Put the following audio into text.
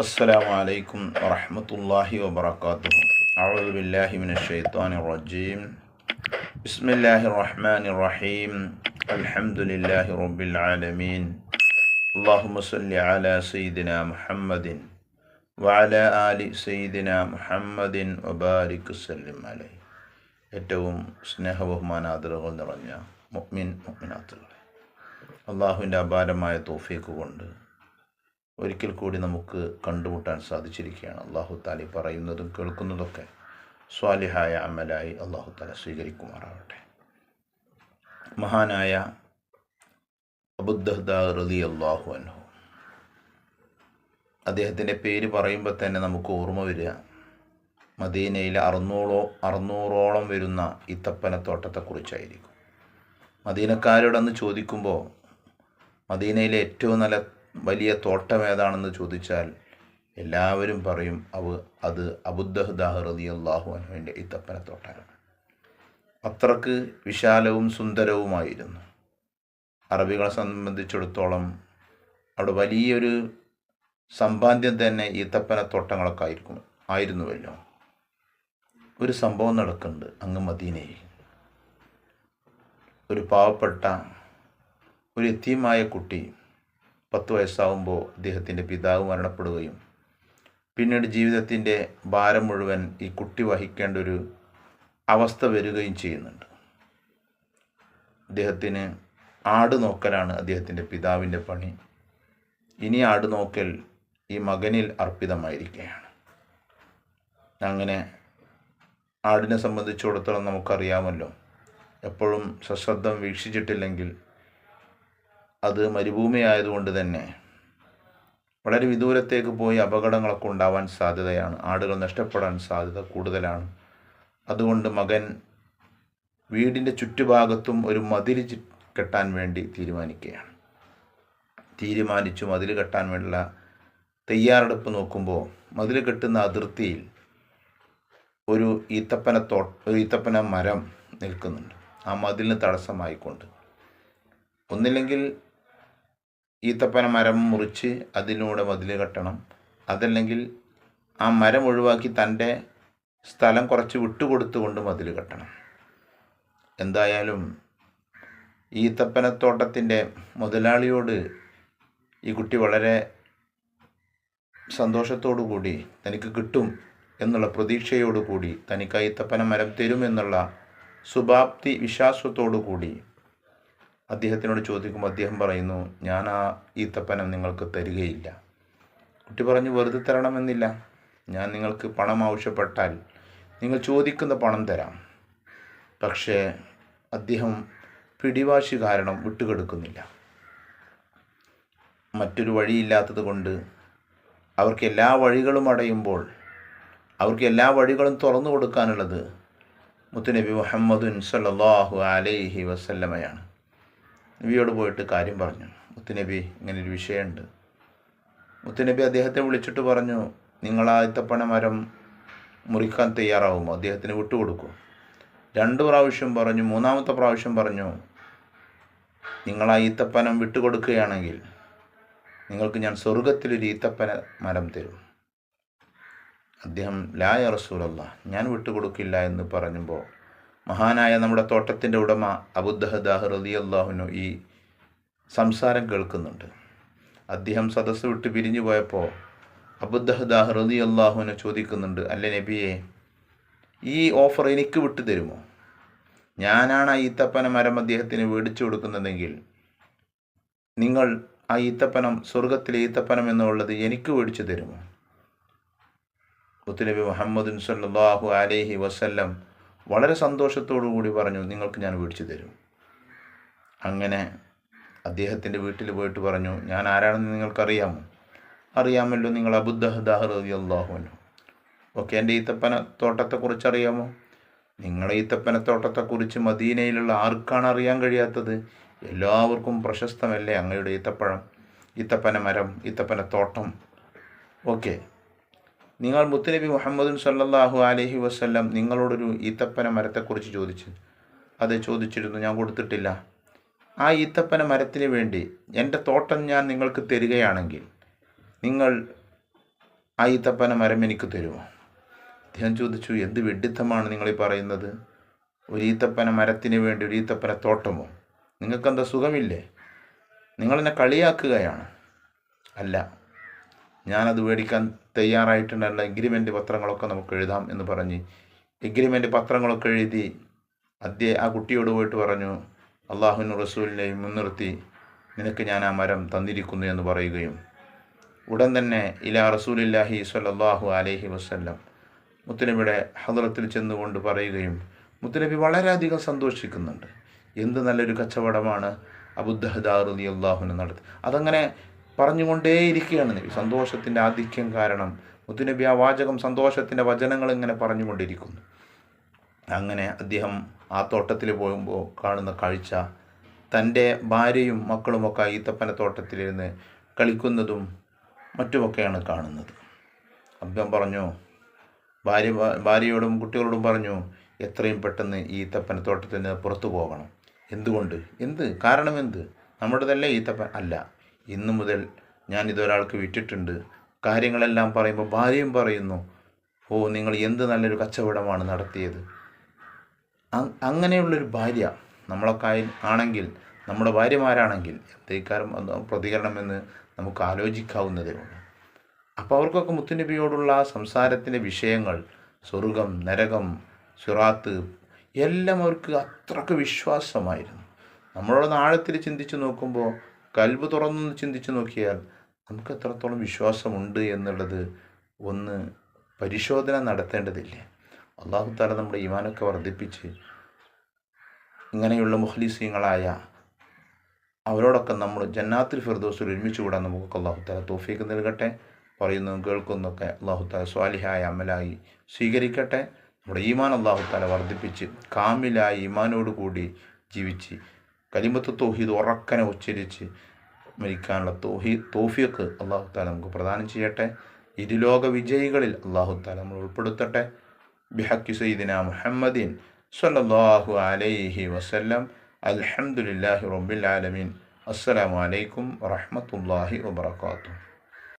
السلام عليكم ورحمة الله وبركاته أعوذ بالله من الشيطان الرجيم بسم الله الرحمن الرحيم الحمد لله رب العالمين اللهم صل على سيدنا محمد وعلى آل سيدنا محمد وبارك وسلم عليه ഏറ്റവും സ്നേഹബഹുമാനാദരവുകൾ നിറഞ്ഞ മുഅ്മിൻ മുഅ്മിനാത്തുകളെ അള്ളാഹുവിൻ്റെ അപാരമായ തോഫീക്ക് കൊണ്ട് ഒരിക്കൽ കൂടി നമുക്ക് കണ്ടുമുട്ടാൻ സാധിച്ചിരിക്കുകയാണ്. അള്ളാഹു താലി പറയുന്നതും കേൾക്കുന്നതൊക്കെ സ്വാലിഹായ അമലായി അള്ളാഹു താല സ്വീകരിക്കുമാറാവട്ടെ. മഹാനായ അബുദ്ദഹദ റലി അള്ളാഹു അൻഹു. അദ്ദേഹത്തിന്റെ പേര് പറയുമ്പോൾ തന്നെ നമുക്ക് ഓർമ്മ വരിക. മദീനയിലെ അറുന്നൂറോ അറുന്നൂറോളം വരുന്ന ഇത്തപ്പനത്തോട്ടത്തെക്കുറിച്ചായിരിക്കും മദീനക്കാരോടന്ന് ചോദിക്കുമ്പോൾ മദീനയിലെ ഏറ്റവും നല്ല വലിയ തോട്ടം ഏതാണെന്ന് ചോദിച്ചാൽ എല്ലാവരും പറയും അവ അത് അബുദ്ദഹ്ദാഹ് റതി അള്ളാഹു അനുവിന്റെ ഈത്തപ്പനത്തോട്ടമാണ് അത്രയ്ക്ക് വിശാലവും സുന്ദരവുമായിരുന്നു. അറബികളെ സംബന്ധിച്ചിടത്തോളം അവിടെ വലിയൊരു സമ്പാദ്യം തന്നെ ഈത്തപ്പനത്തോട്ടങ്ങളൊക്കെ ആയിരിക്കും ആയിരുന്നുവല്ലോ. ഒരു സംഭവം നടക്കുന്നുണ്ട് അങ്ങ് മദീനയിൽ. ഒരു പാവപ്പെട്ട ഒരു എത്തിയമായ കുട്ടി പത്ത് വയസ്സാവുമ്പോൾ അദ്ദേഹത്തിന്റെ പിതാവ് മരണപ്പെടുകയും പിന്നീട് ജീവിതത്തിന്റെ ഭാരം മുഴുവൻ ഈ കുട്ടി വഹിക്കേണ്ട ഒരു അവസ്ഥ വരികയും ചെയ്യുന്നുണ്ട്. അദ്ദേഹത്തിന് ആട് നോക്കലാണ് അദ്ദേഹത്തിന്റെ പിതാവിന്റെ പണി. ഇനി ആട് നോക്കൽ ഈ മകനിൽ അർപ്പിതമായിരിക്കുകയാണ്. അങ്ങനെ ആടിനെ സംബന്ധിച്ചിടത്തോളം നമുക്കറിയാമല്ലോ എപ്പോഴും സശ്രദ്ധം വീക്ഷിച്ചിട്ടില്ലെങ്കിൽ അത് മരുഭൂമി ആയതുകൊണ്ട് തന്നെ വളരെ വിദൂരത്തേക്ക് പോയി അപകടങ്ങളൊക്കെ ഉണ്ടാവാൻ സാധ്യതയാണ്. ആടുകൾ നഷ്ടപ്പെടാൻ സാധ്യത കൂടുതലാണ്. അതുകൊണ്ട് മകൻ വീടിന്റെ ചുറ്റുഭാഗത്തും ഒരു മതിൽ കെട്ടാൻ വേണ്ടി തീരുമാനിക്കുകയാണ്. തീരുമാനിച്ചു മതിൽ കെട്ടാൻ വേണ്ടിയുള്ള തയ്യാറെടുപ്പ് നോക്കുമ്പോൾ മതിൽ കെട്ടുന്ന അതിർത്തിയിൽ ഒരു ഈത്തപ്പന തോ ഒരു ഈത്തപ്പന മരം നിൽക്കുന്നുണ്ട്. ആ മതിലിന് തടസ്സമായിക്കൊണ്ട്. ഒന്നില്ലെങ്കിൽ ഈത്തപ്പന മരം മുറിച്ച് അതിലൂടെ മതിൽ കെട്ടണം. അതല്ലെങ്കിൽ ആ മരം ഒഴിവാക്കി തന്റെ സ്ഥലം കുറച്ച് വിട്ടുകൊടുത്തുകൊണ്ട് മതിൽ കെട്ടണം. എന്തായാലും ഈത്തപ്പനത്തോട്ടത്തിന്റെ മുതലാളിയോട് ഈ കുട്ടി വളരെ സന്തോഷത്തോടു കൂടി തനിക്ക് കിട്ടും എന്നുള്ള പ്രതീക്ഷയോടുകൂടി തനിക്ക് ഈത്തപ്പന മരം തരുമെന്നുള്ള സുഭാപ്തി വിശ്വാസത്തോടു കൂടി അദ്ദേഹത്തിനോട് ചോദിക്കുമ്പോൾ അദ്ദേഹം പറയുന്നു ഞാൻ ആ ഈത്തപ്പനം നിങ്ങൾക്ക് തരികയില്ല. കുട്ടി പറഞ്ഞു വെറുതെ തരണമെന്നില്ല. ഞാൻ നിങ്ങൾക്ക് പണം ആവശ്യപ്പെട്ടാൽ നിങ്ങൾ ചോദിക്കുന്ന പണം തരാം. പക്ഷേ അദ്ദേഹം പിടിവാശി കാരണം വിട്ടുകൊടുക്കുന്നില്ല. മറ്റൊരു വഴിയില്ലാത്തത് കൊണ്ട് അവർക്ക് എല്ലാ വഴികളും അടയുമ്പോൾ അവർക്ക് എല്ലാ വഴികളും തുറന്നു കൊടുക്കാനുള്ളത് മുത്തുനബി മുഹമ്മദുൻ സല്ലാഹു അലൈഹി വസല്ലമയാണ്. നബിയോട് പോയിട്ട് കാര്യം പറഞ്ഞു. മുത്തുനബി ഇങ്ങനൊരു വിഷയമുണ്ട്. മുത്തുനബി അദ്ദേഹത്തെ വിളിച്ചിട്ട് പറഞ്ഞു നിങ്ങൾ ആ മരം മുറിക്കാൻ തയ്യാറാവുമോ? അദ്ദേഹത്തിന് വിട്ടുകൊടുക്കും രണ്ട് പ്രാവശ്യം പറഞ്ഞു മൂന്നാമത്തെ പ്രാവശ്യം പറഞ്ഞു നിങ്ങൾ ആ ഈത്തപ്പനം വിട്ടുകൊടുക്കുകയാണെങ്കിൽ നിങ്ങൾക്ക് ഞാൻ സ്വർഗത്തിലൊരു ഈത്തപ്പന മരം തരും. അദ്ദേഹം ലായ റസൂലല്ല ഞാൻ വിട്ടുകൊടുക്കില്ല എന്ന് പറഞ്ഞപ്പോൾ മഹാനായ നമ്മുടെ തോട്ടത്തിന്റെ ഉടമ അബുദ്ദഹദാഹ് റലി അള്ളാഹുനു ഈ സംസാരം കേൾക്കുന്നുണ്ട്. അദ്ദേഹം സദസ്സ് വിട്ട് പിരിഞ്ഞു പോയപ്പോൾ അബുദ്ദഹദാഹ് റലി അള്ളാഹുവിനെ ചോദിക്കുന്നുണ്ട് അല്ലെ നബിയെ ഈ ഓഫർ എനിക്ക് വിട്ടു തരുമോ? ഞാനാണ് ആ ഈത്തപ്പന മരം അദ്ദേഹത്തിന് മേടിച്ചു കൊടുക്കുന്നതെങ്കിൽ നിങ്ങൾ ആ ഈത്തപ്പനം സ്വർഗത്തിലെ ഈത്തപ്പനം എന്നുള്ളത് എനിക്ക് മേടിച്ചു തരുമോ? മുത്തുനബി മുഹമ്മദ് സല്ലാഹു അലൈഹി വസല്ലം വളരെ സന്തോഷത്തോടു കൂടി പറഞ്ഞു നിങ്ങൾക്ക് ഞാൻ മേടിച്ചു തരും. അങ്ങനെ അദ്ദേഹത്തിന്റെ വീട്ടിൽ പോയിട്ട് പറഞ്ഞു ഞാൻ ആരാണെന്ന് നിങ്ങൾക്കറിയാമോ? അറിയാമല്ലോ നിങ്ങൾ അബുദ്ദഹദാഹ് ഓക്കെ എന്റെ ഈത്തപ്പന തോട്ടത്തെക്കുറിച്ച് അറിയാമോ? നിങ്ങളെ ഈത്തപ്പന തോട്ടത്തെക്കുറിച്ച് മദീനയിലുള്ള ആർക്കാണ് അറിയാൻ കഴിയാത്തത്? എല്ലാവർക്കും പ്രശസ്തമല്ലേ അങ്ങയുടെ ഈത്തപ്പഴം? ഈത്തപ്പന മരം ഈത്തപ്പന തോട്ടം ഓക്കെ നിങ്ങൾ മുത്തുനബി മുഹമ്മദുൻ സല്ലാഹു അലഹി വസല്ലം നിങ്ങളോടൊരു ഈത്തപ്പന മരത്തെക്കുറിച്ച് ചോദിച്ചു. അത് ചോദിച്ചിരുന്നു. ഞാൻ കൊടുത്തിട്ടില്ല. ആ ഈത്തപ്പന മരത്തിന് വേണ്ടി എന്റെ തോട്ടം ഞാൻ നിങ്ങൾക്ക് തരികയാണെങ്കിൽ നിങ്ങൾ ആ ഈത്തപ്പന മരം എനിക്ക് തരുമോ? അദ്ദേഹം ചോദിച്ചു എന്ത് വെഡിത്തമാണ് നിങ്ങൾ ഈ പറയുന്നത്? ഒരു ഈത്തപ്പന മരത്തിന് വേണ്ടി ഒരു ഈത്തപ്പന തോട്ടമോ? നിങ്ങൾക്കെന്താ സുഖമില്ലേ? നിങ്ങളെന്നെ കളിയാക്കുകയാണ്. അല്ല ഞാനത് മേടിക്കാൻ തയ്യാറായിട്ടുണ്ടല്ല എഗ്രിമെന്റ് പത്രങ്ങളൊക്കെ നമുക്ക് എഴുതാം എന്ന് പറഞ്ഞ്. എഗ്രിമെന്റ് പത്രങ്ങളൊക്കെ എഴുതി അദ്ദേഹം ആ കുട്ടിയോട് പോയിട്ട് പറഞ്ഞു അള്ളാഹുവിനും റസൂലിനെയും മുൻനിർത്തി നിനക്ക് ഞാൻ ആ മരം തന്നിരിക്കുന്നു എന്ന് പറയുകയും ഉടൻ തന്നെ ഇലാ റസൂലില്ലാഹി സ്വല്ലല്ലാഹു അലഹി വസ്ല്ലം മുത്തുനബിയുടെ ഹദറത്തിൽ ചെന്നുകൊണ്ട് പറയുകയും മുത്തുനബി വളരെയധികം സന്തോഷിക്കുന്നുണ്ട്. എന്ത് നല്ലൊരു കച്ചവടമാണ് അബുദ്ദഹദാറുദി അള്ളാഹുവിനെ നടത്തി. അതങ്ങനെ പറഞ്ഞുകൊണ്ടേയിരിക്കുകയാണ് നബി. സന്തോഷത്തിന്റെ ആധിക്യം കാരണം മുത്തുനബി ആ വാചകം സന്തോഷത്തിന്റെ വചനങ്ങൾ ഇങ്ങനെ പറഞ്ഞുകൊണ്ടിരിക്കുന്നു. അങ്ങനെ അദ്ദേഹം ആ തോട്ടത്തിൽ പോകുമ്പോൾ കാണുന്ന കാഴ്ച തന്റെ ഭാര്യയും മക്കളുമൊക്കെ ഈത്തപ്പന തോട്ടത്തിലിരുന്ന് കളിക്കുന്നതും മറ്റുമൊക്കെയാണ് കാണുന്നത്. അദ്ദേഹം പറഞ്ഞു ഭാര്യ ഭാര്യയോടും കുട്ടികളോടും പറഞ്ഞു എത്രയും പെട്ടെന്ന് ഈ ഈത്തപ്പന തോട്ടത്തിൽ നിന്ന് പുറത്തു പോകണം. എന്തുകൊണ്ട്? എന്ത്? കാരണം എന്ത് നമ്മുടേതല്ലേ ഈത്തപ്പൻ? അല്ല. ഇന്നു മുതൽ ഞാൻ ഇതൊരാൾക്ക് വിറ്റിട്ടുണ്ട് കാര്യങ്ങളെല്ലാം പറയുമ്പോൾ ഭാര്യയും പറയുന്നു ഓ നിങ്ങൾ എന്ത് നല്ലൊരു കച്ചവടമാണ് നടത്തിയത്? അങ്ങനെയുള്ളൊരു ഭാര്യ നമ്മളൊക്കെ ആണെങ്കിൽ നമ്മുടെ ഭാര്യമാരാണെങ്കിൽ എന്തേക്കാരം പ്രതികരണമെന്ന് നമുക്ക് ആലോചിക്കാവുന്നതേ ഉള്ളൂ അപ്പോൾ അവർക്കൊക്കെ മുത്തുനബിയോടുള്ള സംസാരത്തിന്റെ വിഷയങ്ങൾ സ്വർഗം നരകം സുറാത്ത് എല്ലാം അവർക്ക് അത്രയ്ക്ക് വിശ്വാസമായിരുന്നു. നമ്മളോട് ആഴത്തിൽ ചിന്തിച്ച് നോക്കുമ്പോൾ കൽബ് തുറന്നു ചിന്തിച്ച് നോക്കിയാൽ നമുക്ക് എത്രത്തോളം വിശ്വാസമുണ്ട് എന്നുള്ളത് ഒന്ന് പരിശോധന നടത്തേണ്ടതില്ലേ? അള്ളാഹു താല നമ്മുടെ ഈമാനൊക്കെ വർദ്ധിപ്പിച്ച് ഇങ്ങനെയുള്ള മുഖ്ലിസീങ്ങളായ അവരോടൊക്കെ നമ്മൾ ജന്നാത്തിൽ ഫിർദോസിൽ ഒരുമിച്ച് കൂടാൻ നമുക്ക് അള്ളാഹു താല തോഫീക്ക് നൽകട്ടെ. പറയുന്നതും കേൾക്കുന്നതൊക്കെ അള്ളാഹു താല സ്വാലിഹായ അമലായി സ്വീകരിക്കട്ടെ. നമ്മുടെ ഈമാൻ അള്ളാഹു താല വർദ്ധിപ്പിച്ച് കാമിലായി ഈമാനോട് കൂടി ജീവിച്ച് കലിമത്ത് തോഹീദ് ഉറക്കനെ ഉച്ചരിച്ച് മരിക്കാനുള്ള തോഹി തോഫിയൊക്ക് അള്ളാഹു താല നമുക്ക് പ്രദാനം ചെയ്യട്ടെ. ഇരുലോക വിജയികളിൽ അള്ളാഹു താല നമ്മൾ ഉൾപ്പെടുത്തട്ടെ. ബിഹക്കി സയ്യിദിന മുഹമ്മദീൻ സ്വല്ലല്ലാഹു അലൈഹി വസല്ലം. അൽഹംദുലില്ലാഹി റബ്ബിൽ ആലമീൻ. അസ്സലാമു അലൈക്കും വറഹ്മത്തുള്ളാഹി വബറകാതുഹു.